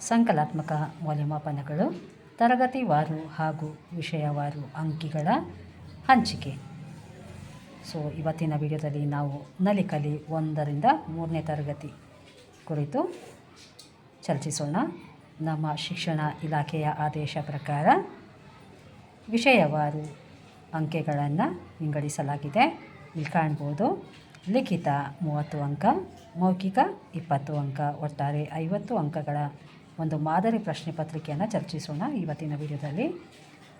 ಸಂಕಲಾತ್ಮಕ ಮೌಲ್ಯಮಾಪನಗಳು, ತರಗತಿವಾರು ಹಾಗೂ ವಿಷಯವಾರು ಅಂಕಿಗಳ ಹಂಚಿಕೆ. ಸೊ ಇವತ್ತಿನ ವಿಡಿಯೋದಲ್ಲಿ ನಾವು ನಲಿಕಲಿ ಒಂದರಿಂದ ಮೂರನೇ ತರಗತಿ ಕುರಿತು ಚರ್ಚಿಸೋಣ. ನಮ್ಮ ಶಿಕ್ಷಣ ಇಲಾಖೆಯ ಆದೇಶ ಪ್ರಕಾರ ವಿಷಯವಾರು ಅಂಕೆಗಳನ್ನು ವಿಂಗಡಿಸಲಾಗಿದೆ. ಇಲ್ಲಿ ಕಾಣ್ಬೋದು, ಲಿಖಿತ ಮೂವತ್ತು ಅಂಕ, ಮೌಖಿಕ ಇಪ್ಪತ್ತು ಅಂಕ, ಒಟ್ಟಾರೆ ಐವತ್ತು ಅಂಕಗಳ ಒಂದು ಮಾದರಿ ಪ್ರಶ್ನೆ ಪತ್ರಿಕೆಯನ್ನು ಚರ್ಚಿಸೋಣ ಇವತ್ತಿನ ವಿಡಿಯೋದಲ್ಲಿ.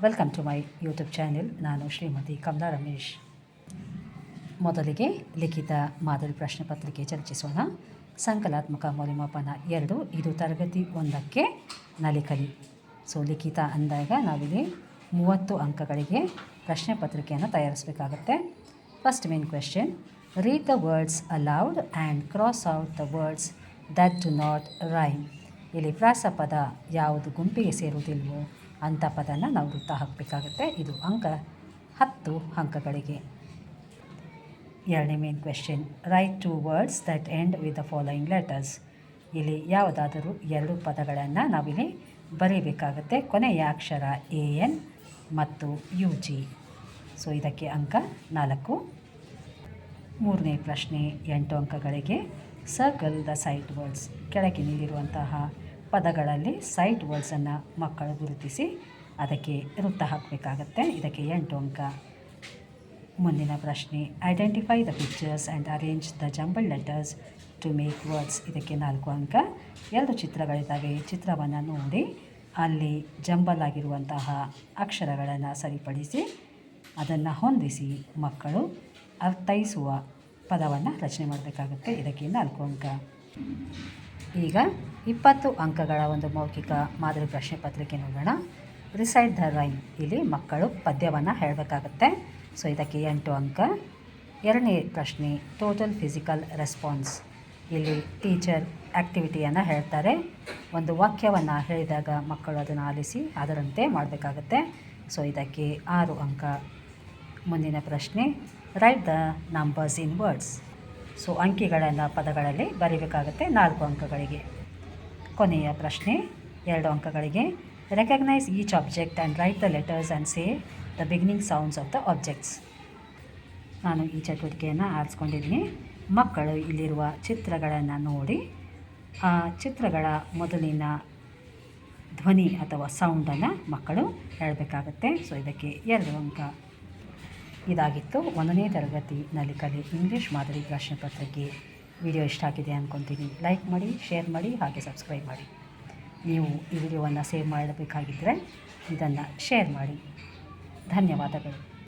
Welcome to my YouTube channel ನಾನು ಶ್ರೀಮತಿ ಕಮಲಾ ರಮೇಶ್. ಮೊದಲಿಗೆ ಲಿಖಿತ ಮಾದರಿ ಪ್ರಶ್ನೆ ಪತ್ರಿಕೆ ಚರ್ಚಿಸೋಣ. ಸಂಕಲಾತ್ಮಕ ಮೌಲ್ಯಮಾಪನ ಎರಡು, ಇದು ತರಗತಿ ಒಂದಕ್ಕೆ ನಲಿಕಲಿ. ಸೊ ಲಿಖಿತ ಅಂದಾಗ ನಾವಿಲ್ಲಿ ಮೂವತ್ತು ಅಂಕಗಳಿಗೆ ಪ್ರಶ್ನೆ ಪತ್ರಿಕೆಯನ್ನು ತಯಾರಿಸಬೇಕಾಗುತ್ತೆ. First main question read the words aloud and cross out the words that do not rhyme ಇಲ್ಲಿ ಪ್ರಾಸಪದ ಯಾವುದು ಗುಂಪಿಗೆ ಸೇರುವುದಿಲ್ವೋ ಅಂಥ ಪದನ ನಾವು ವೃತ್ತ ಹಾಕಬೇಕಾಗುತ್ತೆ. ಇದು ಅಂಕ ಹತ್ತು ಅಂಕಗಳಿಗೆ. ಎರಡನೇ main question write two words that end with the following letters ಇಲ್ಲಿ ಯಾವುದಾದರೂ ಎರಡು ಪದಗಳನ್ನು ನಾವಿಲ್ಲಿ ಬರೀಬೇಕಾಗುತ್ತೆ. ಕೊನೆಯ ಅಕ್ಷರ ಎ ಎನ್ ಮತ್ತು ಯು ಜಿ ಸೊ ಇದಕ್ಕೆ ಅಂಕ ನಾಲ್ಕು. ಮೂರನೇ ಪ್ರಶ್ನೆ ಎಂಟು ಅಂಕಗಳಿಗೆ. ಸರ್ಕಲ್ ದ ಸೈಟ್ ವರ್ಡ್ಸ್ ಕೆಳಗೆ ನೀಡಿರುವಂತಹ ಪದಗಳಲ್ಲಿ ಸೈಟ್ ವರ್ಡ್ಸನ್ನು ಮಕ್ಕಳು ಗುರುತಿಸಿ ಅದಕ್ಕೆ ವೃತ್ತ ಹಾಕಬೇಕಾಗತ್ತೆ. ಇದಕ್ಕೆ ಎಂಟು ಅಂಕ. ಮುಂದಿನ ಪ್ರಶ್ನೆ identify the pictures and arrange the jumble letters to make words ಇದಕ್ಕೆ ನಾಲ್ಕು ಅಂಕ. ಎರಡು ಚಿತ್ರಗಳಿದ್ದಾವೆ. ಚಿತ್ರವನ್ನು ನೋಡಿ, ಅಲ್ಲಿ ಜಂಬಲ್ ಆಗಿರುವಂತಹ ಅಕ್ಷರಗಳನ್ನು ಸರಿಪಡಿಸಿ ಅದನ್ನು ಹೊಂದಿಸಿ ಮಕ್ಕಳು ಅರ್ಥೈಸುವ ಪದವನ್ನು ರಚನೆ ಮಾಡಬೇಕಾಗುತ್ತೆ. ಇದಕ್ಕೆ ನಾಲ್ಕು ಅಂಕ. ಈಗ ಇಪ್ಪತ್ತು ಅಂಕಗಳ ಒಂದು ಮೌಖಿಕ ಮಾದರಿ ಪ್ರಶ್ನೆ ಪತ್ರಿಕೆ ನೋಡೋಣ. ರಿಸೈಡ್ ದ ರೈಮ್ ಇಲ್ಲಿ ಮಕ್ಕಳು ಪದ್ಯವನ್ನು ಹೇಳಬೇಕಾಗುತ್ತೆ. ಸೊ ಇದಕ್ಕೆ ಎಂಟು ಅಂಕ. ಎರಡನೇ ಪ್ರಶ್ನೆ ಟೋಟಲ್ ಫಿಸಿಕಲ್ ರೆಸ್ಪಾನ್ಸ್ ಇಲ್ಲಿ ಟೀಚರ್ ಆ್ಯಕ್ಟಿವಿಟಿಯನ್ನು ಹೇಳ್ತಾರೆ. ಒಂದು ವಾಕ್ಯವನ್ನು ಹೇಳಿದಾಗ ಮಕ್ಕಳು ಅದನ್ನು ಆಲಿಸಿ ಅದರಂತೆ ಮಾಡಬೇಕಾಗುತ್ತೆ. ಸೊ ಇದಕ್ಕೆ ಆರು ಅಂಕ. ಮುಂದಿನ ಪ್ರಶ್ನೆ write the numbers in words so ಅಂಕಿಗಳನ್ನು ಪದಗಳಲ್ಲಿ ಬರೀಬೇಕಾಗುತ್ತೆ. ನಾಲ್ಕು ಅಂಕಗಳಿಗೆ. ಕೊನೆಯ ಪ್ರಶ್ನೆ, ಎರಡು ಅಂಕಗಳಿಗೆ. Recognise each object and write the letters and say the beginning sounds of the objects ನಾನು ಈ ಚಟುವಟಿಕೆಯನ್ನು ಆರಿಸ್ಕೊಂಡಿದ್ದೀನಿ. ಮಕ್ಕಳು ಇಲ್ಲಿರುವ ಚಿತ್ರಗಳನ್ನು ನೋಡಿ. ಆ ಚಿತ್ರಗಳ ಮೊದಲಿನ ಧ್ವನಿ ಅಥವಾ ಸೌಂಡನ್ನು ಮಕ್ಕಳು ಹೇಳಬೇಕಾಗತ್ತೆ. ಸೊ ಇದಕ್ಕೆ ಎರಡು ಅಂಕ. ಇದಾಗಿತ್ತು. ಒಂದನೇ ತರಗತಿ ಕಲಿ ಇಂಗ್ಲೀಷ್ ಮಾದರಿ ಪ್ರಶ್ನೆ ಪತ್ರಿಕೆ ವಿಡಿಯೋ ಇಷ್ಟ ಆಗಿದೆ ಅಂದ್ಕೊತೀನಿ ಲೈಕ್ ಮಾಡಿ ಶೇರ್ ಮಾಡಿ ಹಾಗೆ ಸಬ್ಸ್ಕ್ರೈಬ್ ಮಾಡಿ. ನೀವು ಈ ವಿಡಿಯೋವನ್ನು ಸೇವ್ ಮಾಡಬೇಕಾಗಿದ್ದರೆ ಇದನ್ನು ಶೇರ್ ಮಾಡಿ. ಧನ್ಯವಾದಗಳು.